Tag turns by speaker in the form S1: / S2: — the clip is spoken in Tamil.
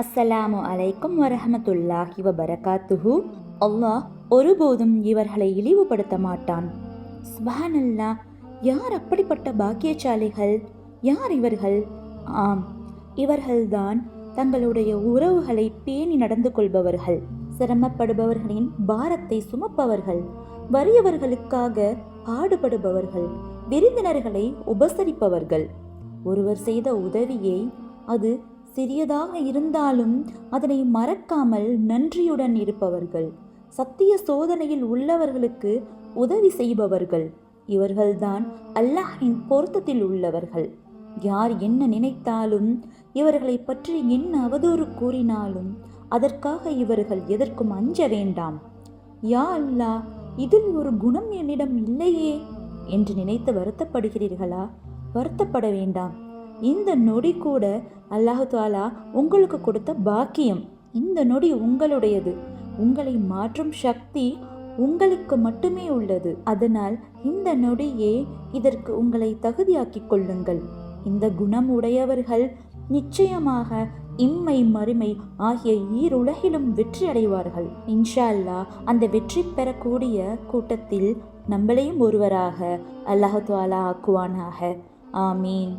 S1: அஸ்ஸலாமு அலைக்கும் வரஹமத்துல்லாஹி வபரகாத்துஹு. அல்லாஹ் ஒருபோதும் இவர்களை இழிவுபடுத்த மாட்டான். சுபஹானல்லா யார் அப்படிப்பட்ட பாக்கியசாலிகள்? யார் இவர்கள்? ஆம் இவர்கள்தான் தங்களுடைய உறவுகளை பேணி நடந்து கொள்பவர்கள் சிரமப்படுபவர்களின் பாரத்தை சுமப்பவர்கள் வறியவர்களுக்காக பாடுபடுபவர்கள் விருந்தினர்களை உபசரிப்பவர்கள். ஒருவர் செய்த உதவியை அது சிறியதாக இருந்தாலும் அதனை மறக்காமல் நன்றியுடன் இருப்பவர்கள். சத்திய சோதனையில் உள்ளவர்களுக்கு உதவி செய்பவர்கள். இவர்கள்தான் அல்லாஹின் பொருத்தத்தில் உள்ளவர்கள். யார் என்ன நினைத்தாலும் இவர்களை பற்றி என்ன அவதூறு கூறினாலும் அதற்காக இவர்கள் எதற்கும் அஞ்ச வேண்டாம். யா அல்லாஹ் இதில் ஒரு குணம் என்னிடம் இல்லையே என்று நினைத்து வருத்தப்படுகிறீர்களா? வருத்தப்பட வேண்டாம். இந்த நொடி கூட அல்லாஹு தாலா உங்களுக்கு கொடுத்த பாக்கியம். இந்த நொடி உங்களுடையது. உங்களை மாற்றும் சக்தி உங்களுக்கு மட்டுமே உள்ளது. அதனால் இந்த நொடியே இதற்கு உங்களை தகுதியாக்கிக் கொள்ளுங்கள். இந்த குணம் உடையவர்கள் நிச்சயமாக இம்மை மறுமை ஆகிய ஈருலகிலும் வெற்றி அடைவார்கள். இன்ஷா அல்லாஹ் அந்த வெற்றி பெறக்கூடிய கூட்டத்தில் நம்மளையும் ஒருவராக அல்லாஹு தாலா ஆக்குவானாக. ஆமீன்.